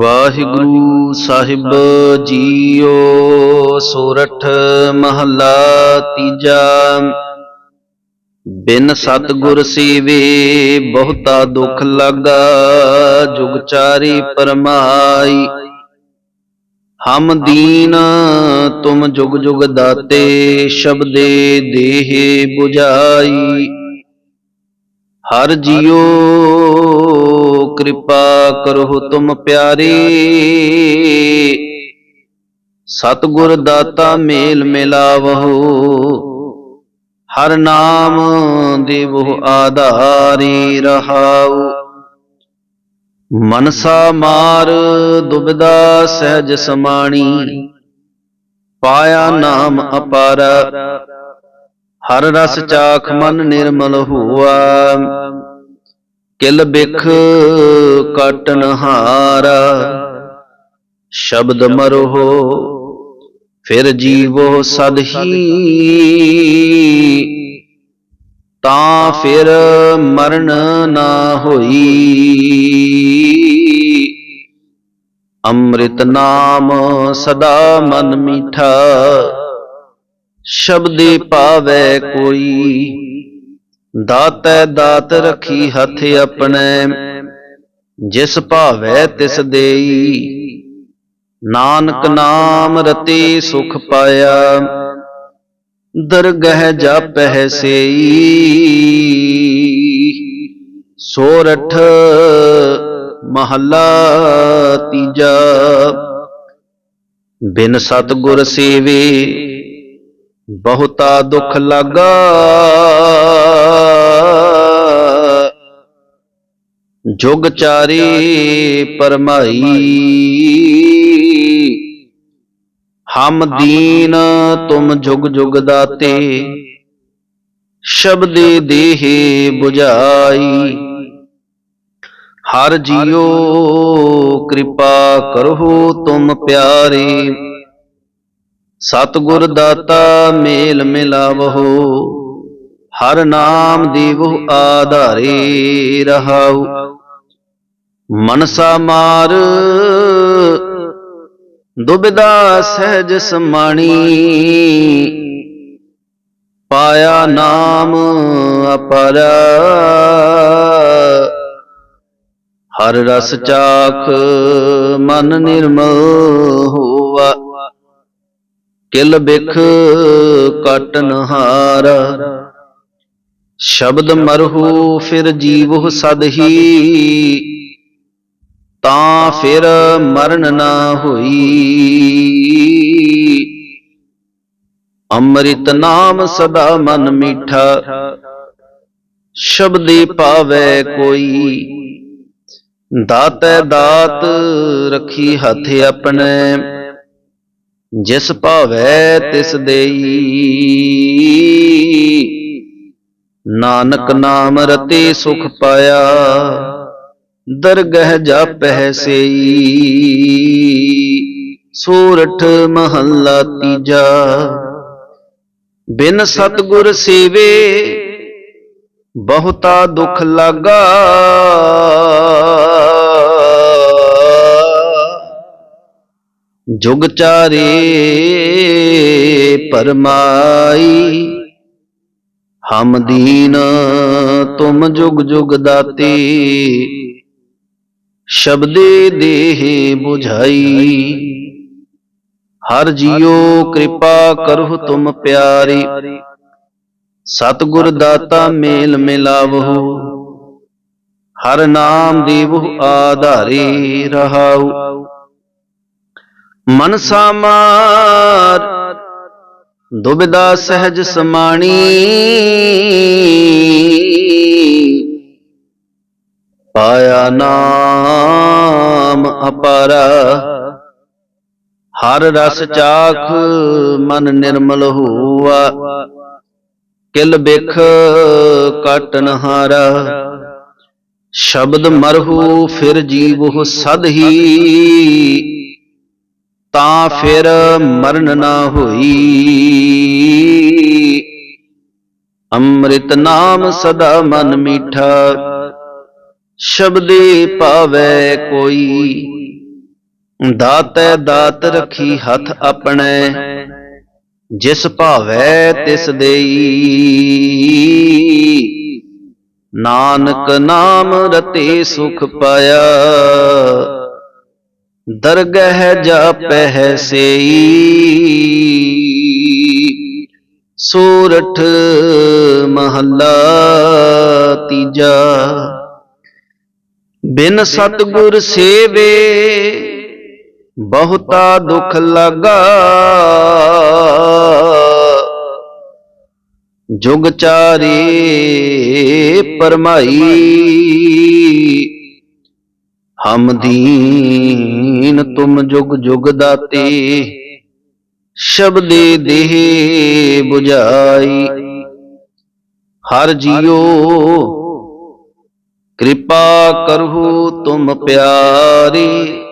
ਵਾਹਿਗੁਰੂ ਸਾਹਿਬ JIO, ਸੋਰਠ ਮਹੱਲਾ ਤੀਜਾ। ਬਿਨ ਸਤਿਗੁਰ ਸੇਵੇ ਬਹੁਤਾ ਦੁਖ ਲਾਗਾ, ਜੁਗ ਚਾਰੀ ਪਰਮਾਈ। ਹਮ ਦੀਨ, ਤੁਮ ਜੁਗ ਜੁਗ ਦਾਤੇ, ਸ਼ਬਦੇ ਦੇਹ 부ਝਾਈ ਹਰ ਜੀਓ ਕਿਰਪਾ ਕਰੋ ਤੁਮ ਪਿਆਰੇ। ਸਤਿਗੁਰ ਦਾਤਾ ਮੇਲ ਮਿਲਾਵਹੁ। ਹਰ ਨਾਮ ਦੇਵੋ ਆਧਾਰੀ ਰਹਾਉ। ਮਨਸਾ ਮਾਰ ਦੁਬਿਦਾ ਸਹਿਜ ਸਮਾਣੀ। ਪਾਇਆ ਨਾਮ ਅਪਾਰ। ਹਰ ਰਸ ਚਾਖ ਮਨ ਨਿਰਮਲ ਹੋਆ। ਕਿਲ ਬਿਖ ਕਟਨ ਹਾਰਾ, ਸ਼ਬਦ ਮਰੋ ਫਿਰ ਜੀਵੋ ਸਦਹੀ ਤਾਂ ਫਿਰ ਮਰਨ ਨਾ ਹੋਈ। ਅੰਮ੍ਰਿਤ ਨਾਮ ਸਦਾ ਮਨ ਮੀਠਾ, ਸ਼ਬਦੇ ਪਾਵੈ ਕੋਈ। ਦਾਤੈ ਦਾਤ ਰਖੀ ਹੱਥ ਆਪਣੇ, ਜਿਸ ਭਾਵੈ ਤਿਸ ਦੇਈ। ਨਾਨਕ ਨਾਮ ਰਤੀ ਸੁਖ ਪਾਇਆ, ਦਰਗਹਿ ਜਾਪਹਿ ਸੇਈ। ਸੋਰਠ ਮਹੱਲਾ ਤੀਜਾ, ਬਿਨ ਸਤਗੁਰ ਸੇਵੇ ਬਹੁਤਾ ਦੁੱਖ ਲਾਗਾ। ਜੁਗ ਚਾਰੇ ਪਰਮਾਈ। ਹਮ ਦੀਨ ਤੁਮ ਜੁਗ ਜੁਗ ਦਾਤੇ। ਸ਼ਬਦੇ ਦੇਹ 부ਝਾਈ ਹਰ ਜੀਓ ਕਿਰਪਾ ਕਰੋ ਤੁਮ ਪਿਆਰੇ। ਸਤਿਗੁਰ ਦਾਤਾ ਮੇਲ ਮਿਲਾਵਹੁ ਹਰ ਨਾਮ ਦੇਵੋ ਆਧਾਰੇ। ਰਹਾਉ। ਮਨਸਾ ਮਾਰ। ਦੁਬਿਦਾ ਸਹਿਜ ਸਮਾਣੀ। ਪਾਇਆ ਨਾਮ ਅਪਰ। ਹਰ ਰਸ ਚਾਖ ਮਨ ਨਿਰਮਲ ਹੋਵਾ ਕਿਲ ਬਿਖ ਕਟਨ ਹਾਰ। ਸ਼ਬਦ ਮਰਹੂ ਫਿਰ ਜੀਵੋ ਸਦਹੀ। ਤਾਂ ਫਿਰ ਮਰਨ ਨਾ ਹੋਈ। ਅੰਮ੍ਰਿਤ ਨਾਮ ਸਦਾ ਮਨ ਮੀਠਾ, ਸ਼ਬਦੇ ਪਾਵੈ ਕੋਈ। ਦਾਤੈ ਦਾਤ ਰਖੀ ਹੱਥ ਆਪਣੇ, ਜਿਸ ਭਾਵੈ ਤਿਸ ਦੇਈ। ਨਾਨਕ ਨਾਮ ਰਤੇ ਸੁਖ ਪਾਇਆ ਦਰਗਹਿ ਜਾਪਹਿ ਸੇਈ। ਸੂਰਠ ਮਹੱਲਾ ਤੀਜਾ। ਬਿਨ ਸਤਗੁਰ ਸੇਵੇ ਬਹੁਤਾ ਦੁੱਖ ਲਾਗਾ। ਜੁਗ ਚਾਰੇ ਪਰਮਾਈ। ਹਮ ਦੀਨ ਤੁਮ ਜੁਗ ਜੁਗ ਦਾਤੇ। ਸ਼ਬਦੇ ਦੇਹ 부ਝਾਈ ਹਰ ਜੀਓ ਕਿਰਪਾ ਕਰਹੁ ਤੁਮ ਪਿਆਰੀ। ਸਤਿਗੁਰ ਦਾਤਾ ਮੇਲ ਮਿਲਾਵਹੁ। ਹਰ ਨਾਮ ਦੇਵੁ ਆਧਾਰੇ ਰਹਾਉ। ਮਨਸਾ ਮਾਰ ਦੁਬਿਦਾ ਸਹਿਜ ਸਮਾਣੀ। ਪਾਇਆ ਨਾਮ ਅਪਰ। ਹਰ ਰਸ ਚਾਖ ਮਨ ਨਿਰਮਲ ਹੋਆ। ਕਿਲ ਬਿਖ ਕਟਨ ਹਾਰਾ ਸ਼ਬਦ ਮਰਹੂ ਫਿਰ ਜੀਵੋ ਸਦ ਹੀ। ਤਾਂ ਫਿਰ ਮਰਨ ਨਾ ਹੋਈ। ਅੰਮ੍ਰਿਤ ਨਾਮ ਸਦਾ ਮਨ ਮੀਠਾ। ਸ਼ਬਦੇ ਪਾਵੈ ਕੋਈ। ਦਾਤੈ ਦਾਤ ਰਖੀ ਹੱਥ ਆਪਣੇ। ਜਿਸ ਭਾਵੈ ਤਿਸ ਦੇਈ। ਨਾਨਕ ਨਾਮ ਰਤੇ ਸੁਖ ਪਾਇਆ। ਦਰਗਹਿ ਜਾਪਹਿ ਸੇਈ। ਸੂਰਠ ਮਹੱਲਾ ਤੀਜਾ। ਬਿਨ ਸਤਗੁਰ ਸੇਵੇ ਬਹੁਤਾ ਦੁਖ ਲਗਾ। ਜੁਗ ਚਾਰੇ ਪਰਮਾਈ। ਹਮ ਦੀਨ ਤੁਮ ਜੁਗ ਜੁਗ ਦਾਤੇ। ਸ਼ਬਦੇ ਦੇਹ 부ਝਾਈ ਹਰ ਜੀਓ ਕਿਰਪਾ ਕਰਹੁ ਤੁਮ ਪਿਆਰੀ।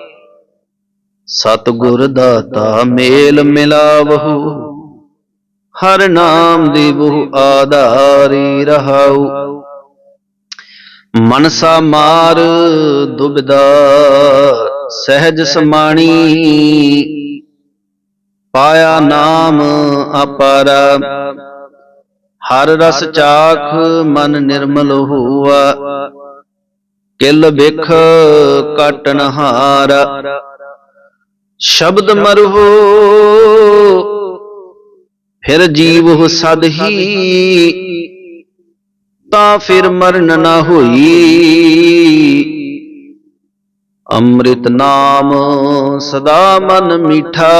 ਸਤਿਗੁਰ ਦਾਤਾ ਮੇਲ ਮਿਲਾਵਹੁ। ਹਰ ਨਾਮ ਦੀ ਬਹੁ ਆਧਾਰੀ ਰਹਾਉ। ਮਨਸਾ ਮਾਰ ਦੁਬਿਦਾ ਸਹਿਜ ਸਮਾਣੀ। ਪਾਇਆ ਨਾਮ ਅਪਾਰਾ। ਹਰ ਰਸ ਚਾਖ ਮਨ ਨਿਰਮਲ ਹੋਆ। ਕਿਲ ਬਿਖ ਕਟਨ ਹਾਰਾ। ਸ਼ਬਦ ਮਰਹੋ ਫਿਰ ਜੀਵ ਸਦ ਹੀ, ਤਾਂ ਫਿਰ ਮਰਨ ਨਾ ਹੋਈ। ਅੰਮ੍ਰਿਤ ਨਾਮ ਸਦਾ ਮਨ ਮੀਠਾ।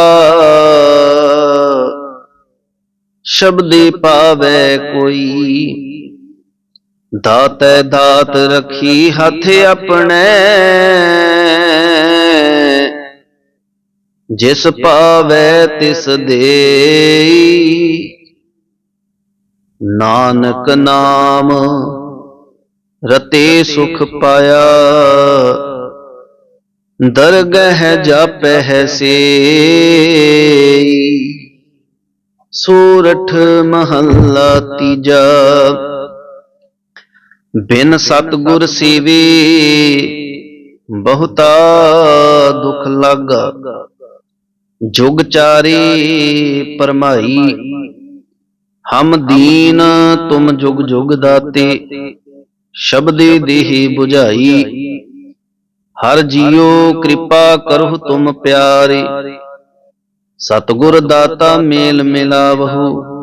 ਸ਼ਬਦੇ ਪਾਵੇ ਕੋਈ ਦਾਤੈ ਦਾਤ ਰਖੀ ਹੱਥ ਆਪਣੇ। ਜਿਸ ਪਾਵੇ ਤਿਸ ਦੇਈ। ਨਾਨਕ ਨਾਮ ਰਤੇ ਸੁਖ ਪਾਇਆ। ਦਰਗਹਿ ਜਾਪਹਿ ਸੇ ਸੂਰਠ ਮਹੱਲਾ ਤੀਜਾ। ਬਿਨ ਸਤਗੁਰ ਸੇਵੇ ਬਹੁਤਾ ਦੁਖ ਲਾਗਾ। ਜੁਗ ਚਾਰੇ ਪਰਮਾਈ। ਹਮ ਦੀਨ ਤੁਮ ਜੁਗ ਜੁਗ ਦਾਤੇ। ਸ਼ਬਦੇ ਦੇਹੀ 부ਝਾਈ ਹਰ ਜੀਉ ਕਿਰਪਾ ਕਰਹੁ ਤੁਮ ਪਿਆਰੇ। ਸਤਗੁਰ ਦਾਤਾ ਮੇਲ ਮਿਲਾਵਹੁ।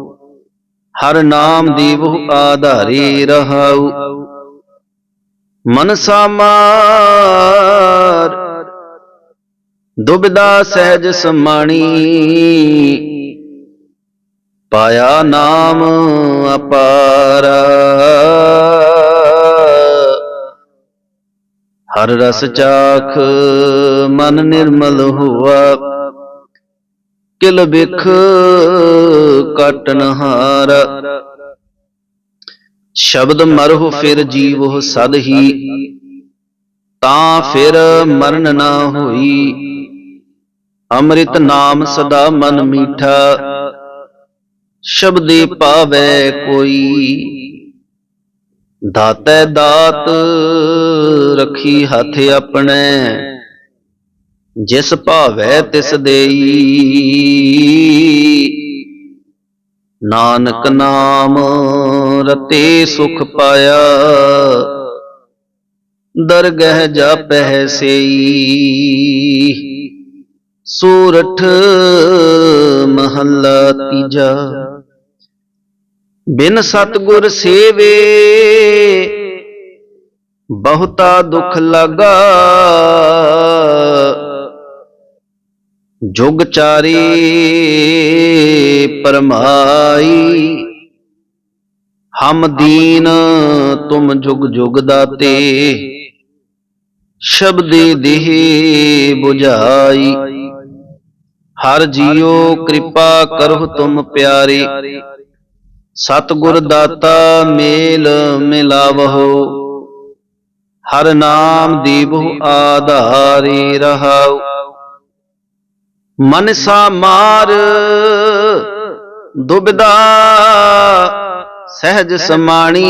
ਹਰ ਨਾਮ ਦੇਵਹੁ ਆਧਾਰੇ ਰਹਾਉ। ਮਨਸਾ ਮਾਰ। ਦੁਬਿਦਾ ਸਹਿਜ ਸਮਾਣੀ। ਪਾਇਆ ਨਾਮ ਅਪਾਰਾ। ਹਰ ਰਸ ਚਾਖ ਮਨ ਨਿਰਮਲ ਹੋਆ। ਕਿਲ ਬਿਖ ਕਟਨ ਸ਼ਬਦ ਮਰਹੁ ਫਿਰ ਜੀਵੋ ਸਦ ਹੀ ਤਾਂ ਫਿਰ ਮਰਨ ਨਾ ਹੋਈ। ਅੰਮ੍ਰਿਤ ਨਾਮ ਸਦਾ ਮਨ ਮੀਠਾ। ਸ਼ਬਦੇ ਪਾਵੇ ਕੋਈ। ਦਾਤੈ ਦਾਤ ਰਖੀ ਹੱਥ ਆਪਣੇ। ਜਿਸ ਭਾਵੈ ਤਿਸ ਦੇਈ। ਨਾਨਕ ਨਾਮ ਰਤੇ ਸੁਖ ਪਾਇਆ। ਦਰਗਹਿ ਜਾਪਹਿ ਸੇਈ। ਸੂਰਠ ਮਹੱਲਾ ਤੀਜਾ। ਬਿਨ ਸਤਗੁਰ ਸੇਵੇ। ਬਹੁਤਾ ਦੁਖ ਲਗਾ। ਜੁਗ ਚਾਰੀ ਪਰਮਾਈ। ਹਮ ਦੀਨ ਤੁਮ ਜੁਗ ਜੁਗ ਦਾਤੇ। ਸ਼ਬਦੇ ਦੇਹ 부ਝਾਈ ਹਰ ਜੀਉ ਕਿਰਪਾ ਕਰਹੁ ਤੁਮ ਪਿਆਰੇ। ਸਤਿਗੁਰ ਦਾਤਾ ਮੇਲ ਮਿਲਾਵਹੁ। ਹਰ ਨਾਮ ਦੀਵਹੁ ਆਧਾਰੇ ਰਹਾਉ। ਮਨਸਾ ਮਾਰ ਦੁਬਿਦਾ ਸਹਿਜ ਸਮਾਣੀ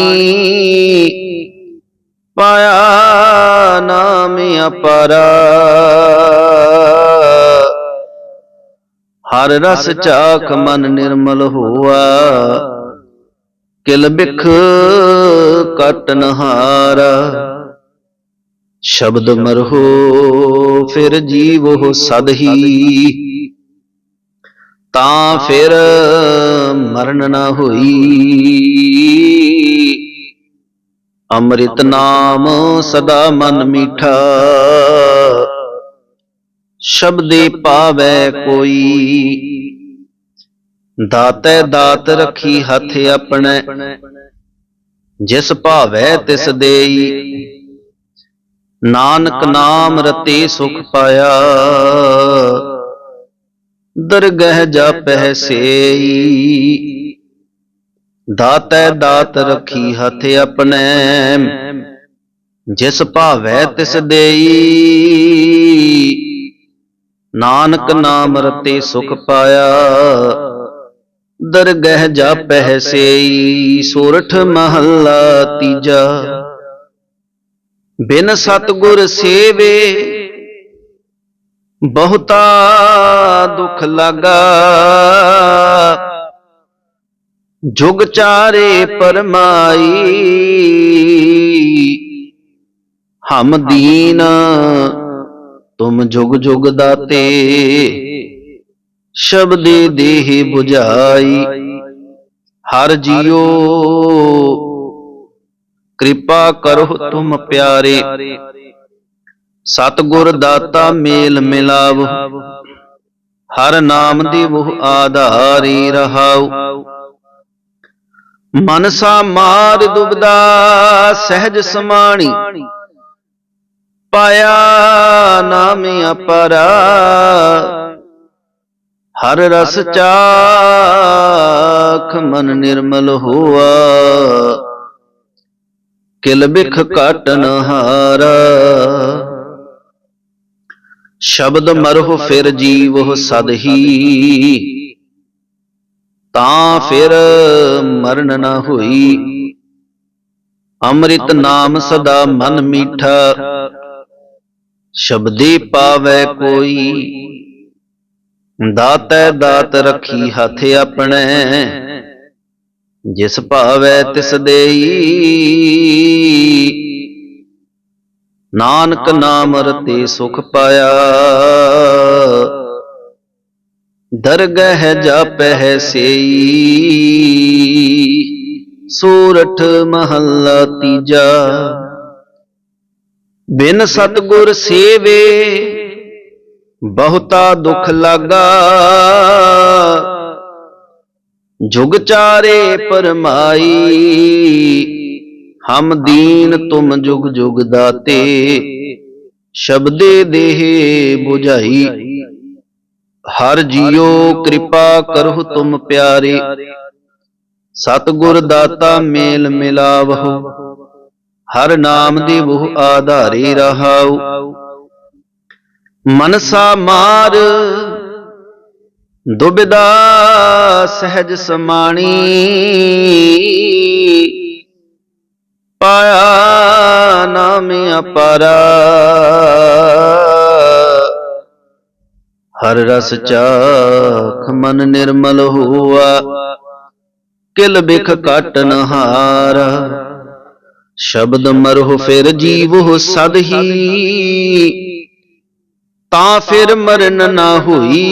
ਪਾਇਆ ਨਾਮ ਅਪਰਾ। ਹਰ ਰਸ ਚਾਖ ਮਨ ਨਿਰਮਲ ਹੋਆ। ਕਿਲ ਬਿਖ ਕਟਨ ਹਾਰਾ ਸ਼ਬਦ ਮਰਹੋ, ਫਿਰ ਜੀਵੋ ਸਦ ਹੀ ਤਾਂ ਫਿਰ ਮਰਨ ਨਾ ਹੋਈ। ਅੰਮ੍ਰਿਤ ਨਾਮ ਸਦਾ ਮਨ ਮੀਠਾ। ਸ਼ਬਦੇ ਪਾਵੈ ਕੋਈ। ਦਾਤੈ ਦਾਤ ਰੱਖੀ ਹੱਥ ਆਪਣੇ। ਜਿਸ ਭਾਵੈ ਤਿਸ ਦੇਈ। ਨਾਨਕ ਨਾਮ ਰਤੇ ਸੁਖ ਪਾਇਆ। ਦਰਗਹਿ ਜਾਪਹਿ ਸੇਈ। ਦਾਤੈ ਦਾਤ ਰੱਖੀ ਹੱਥ ਆਪਣੇ। ਜਿਸ ਭਾਵੈ ਤਿਸ ਦੇਈ। ਨਾਨਕ ਨਾਮ ਰਤੇ ਸੁਖ ਪਾਇਆ। ਦਰਗਹਿ ਜਾਪਹਿ ਸੇਈ। ਸੋਰਠ ਮਹੱਲਾ ਤੀਜਾ। ਬਿਨ ਸਤਗੁਰ ਸੇਵੇ ਬਹੁਤਾ ਦੁਖ ਲਾਗਾ। ਜੁਗ ਚਾਰੇ ਪਰਮਾਈ, ਹਮ ਦੀਨ ਤੁਮ ਜੁਗ ਜੁਗ ਦਾਤੇ, ਸ਼ਬਦੇ ਦੇਹ 부ਝਾਈ ਹਰ ਜੀਓ ਕਿਰਪਾ ਕਰੋ ਤੁਮ ਪਿਆਰੇ। ਸਤਗੁਰ ਦਾਤਾ ਮੇਲ ਮਿਲਾਵ। ਹਰ ਨਾਮ ਦੀ ਉਹ ਆਧਾਰੀ ਰਹਾਉ। ਮਨਸਾ ਮਾਰ ਦੁਬਦਾ ਸਹਿਜ ਸਮਾਣੀ। ਪਾਇਆ ਨਾਮ ਅਪਰਾ। ਹਰ ਰਸ ਚਾਖ ਮਨ ਨਿਰਮਲ ਹੋਆ। ਕਿਲ ਬਿਖ ਕਾਟਨ ਹਾਰਾ। ਸ਼ਬਦ ਮਰਹੁ ਫਿਰ ਜੀਵ ਸਦ ਹੀ। ਤਾਂ ਫਿਰ ਮਰਨ ਨਾ ਹੋਈ। ਅੰਮ੍ਰਿਤ ਨਾਮ ਸਦਾ ਮਨ ਮੀਠਾ। ਸ਼ਬਦੀ ਪਾਵੈ ਕੋਈ। ਦਾਤੈ ਦਾਤ ਰੱਖੀ ਹੱਥ ਆਪਣੇ। ਜਿਸ ਭਾਵੈ ਤਿਸ ਦੇਈ ਨਾਨਕ ਨਾਮ ਰਤੇ ਸੁਖ ਪਾਇਆ। ਦਰਗਹਿ ਜਾਪਹਿ ਸੇਈ। ਸੂਰਠ ਮਹੱਲਾ ਤੀਜਾ। ਬਿਨ ਸਤਗੁਰ ਸੇਵੇ। ਬਹੁਤਾ ਦੁਖ ਲਾਗਾ। ਜੁਗ ਚਾਰੇ ਪਰਮਾਈ। ਹਮ ਦੀਨ ਤੁਮ ਜੁਗ ਜੁਗ ਦਾਤੇ। ਸ਼ਬਦੇ ਦੇਹ 부ਝਾਈ ਹਰ ਜੀਓ ਕਿਰਪਾ ਕਰਹੁ ਤੁਮ ਪਿਆਰੇ। ਸਤਗੁਰ ਦਾਤਾ ਮੇਲ ਮਿਲਾਵਹੁ। ਹਰ ਨਾਮ ਦੀ ਉਹ ਆਧਾਰੀ ਰਹਾਉ। ਮਨਸਾ ਮਾਰ। ਦੁਬਿਦਾ ਸਹਿਜ ਸਮਾਣੀ। ਪਾਇਆ ਨਾਮ ਅਪਰਾ। ਹਰ ਰਸ ਚਾਖ ਮਨ ਨਿਰਮਲ ਹੋਆ। ਕਿਲ ਬਿਖ ਕਾਟਨ ਹਾਰਾ ਸ਼ਬਦ ਮਰਹੁ ਫਿਰ ਜੀਵੋ ਸਦ ਹੀ ਤਾਂ ਫਿਰ ਮਰਨ ਨਾ ਹੋਈ।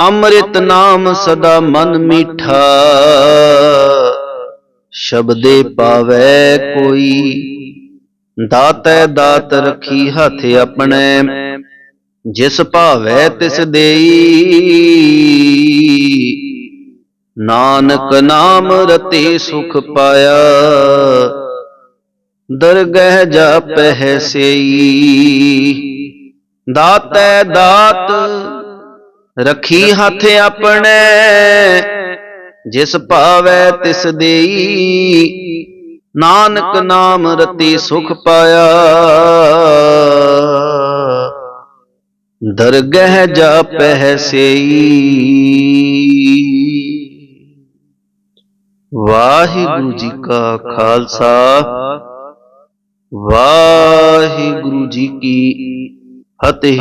ਅੰਮ੍ਰਿਤ ਨਾਮ ਸਦਾ ਮਨ ਮੀਠਾ। ਸ਼ਬਦੇ ਪਾਵੈ ਕੋਈ। ਦਾਤੈ ਦਾਤ ਰਖੀ ਹੱਥ ਆਪਣੇ। ਜਿਸ ਭਾਵੈ ਤਿਸ ਦੇਈ। ਨਾਨਕ ਨਾਮ ਰਤੇ ਸੁਖ ਪਾਇਆ। ਦਰਗਹਿ ਜਾਪਹਿ ਸੇਈ। ਦਾਤੈ ਦਾਤ, ਰਖੀ ਹੱਥ ਆਪਣੇ, ਜਿਸ ਭਾਵੈ ਤਿਸ ਦੇਈ। ਨਾਨਕ ਨਾਮ ਰਤੀ ਸੁਖ ਪਾਇਆ। ਦਰਗਹਿ ਜਾਪਹਿ ਸੇਈ। ਵਾਹਿਗੁਰੂ ਜੀ ਕਾ ਖਾਲਸਾ। ਵਾਹਿਗੁਰੂ ਜੀ ਕੀ ਫਤਿਹ।